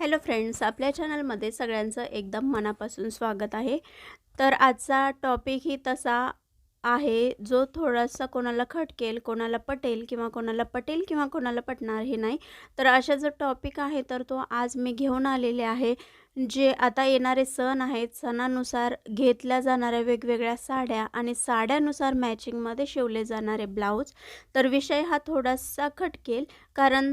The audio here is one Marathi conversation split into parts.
हॅलो फ्रेंड्स आपल्या चॅनलमध्ये सगळ्यांचं एकदम मनापासून स्वागत आहे. तर आजचा टॉपिक ही तसा आहे जो थोडासा कोणाला खटकेल कोणाला पटेल किंवा कोणाला पटेल किंवा कोणाला पटणार हे नाही. तर अशा जो टॉपिक आहे तर तो आज मी घेऊन आलेले आहे. जे आता येणारे सण आहेत सणानुसार घेतल्या जाणाऱ्या वेगवेगळ्या साड्या आणि साड्यानुसार मॅचिंगमध्ये शिवले जाणारे ब्लाऊज तर विषय हा थोडासा खटकेल कारण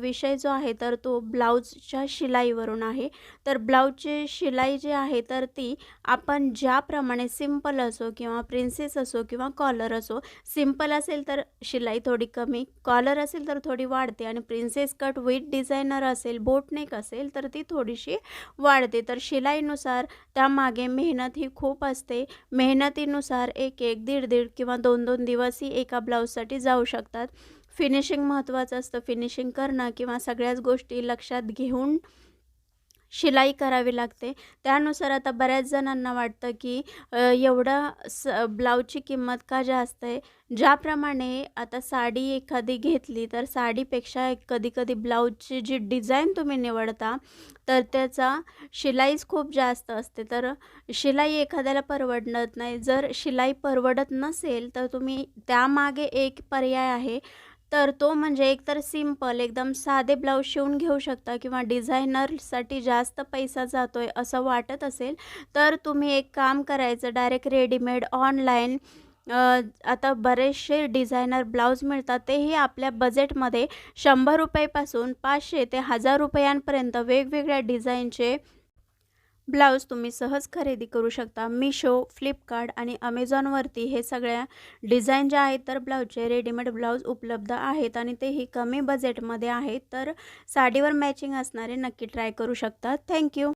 विषय जो आहे तर तो ब्लाऊजच्या शिलाईवरून आहे. तर ब्लाऊजची शिलाई जी आहे तर ती आपण ज्याप्रमाणे सिंपल असो किंवा प्रिन्सेस असो किंवा कॉलर असो सिंपल असेल तर शिलाई थोडी कमी कॉलर असेल तर थोडी वाढते आणि प्रिन्सेस कट विथ डिझायनर असेल बोटनेक असेल तर ती थोडीशी वाढते. तर शिलाईनुसार त्यामागे मेहनत ही खूप असते. मेहनतीनुसार एक एक दीड दीड किंवा दोन दोन दिवसही एका ब्लाऊजसाठी जाऊ शकतात. फिनिशिंग महत्त्वाचं असतं. फिनिशिंग करणं किंवा सगळ्याच गोष्टी लक्षात घेऊन शिलाई करावी लागते. त्यानुसार आता बऱ्याच जणांना वाटतं की एवढं स ब्लाऊजची किंमत का जास्त आहे? ज्याप्रमाणे आता साडी एखादी घेतली तर साडीपेक्षा कधी कधी ब्लाऊजची जी डिझाईन तुम्ही निवडता तर त्याचा शिलाईच खूप जास्त असते. तर शिलाई एखाद्याला परवडत नाही. जर शिलाई परवडत नसेल तर तुम्ही त्यामागे एक पर्याय आहे. तर तो म्हणजे एकतर सिंपल एकदम साधे ब्लाऊज शिवून घेऊ शकता किंवा डिझायनरसाठी जास्त पैसा जातो आहे असं वाटत असेल तर तुम्ही एक काम करायचं डायरेक्ट रेडीमेड ऑनलाईन आता बरेचसे डिझायनर ब्लाऊज मिळतात तेही आपल्या बजेटमध्ये शंभर रुपयेपासून पाचशे ते हजार रुपयांपर्यंत वेगवेगळ्या डिझाईनचे ब्लाऊज तुम्ही सहज खरेदी करू शकता. मिशो फ्लिपकार्ट आणि अमेझॉनवरती हे सगळ्या डिझाईन ज्या आहेत तर ब्लाऊजचे रेडीमेड ब्लाऊज उपलब्ध आहेत आणि तेही कमी बजेटमध्ये आहेत. तर साडीवर मॅचिंग असणारे नक्की ट्राय करू शकता. थँक्यू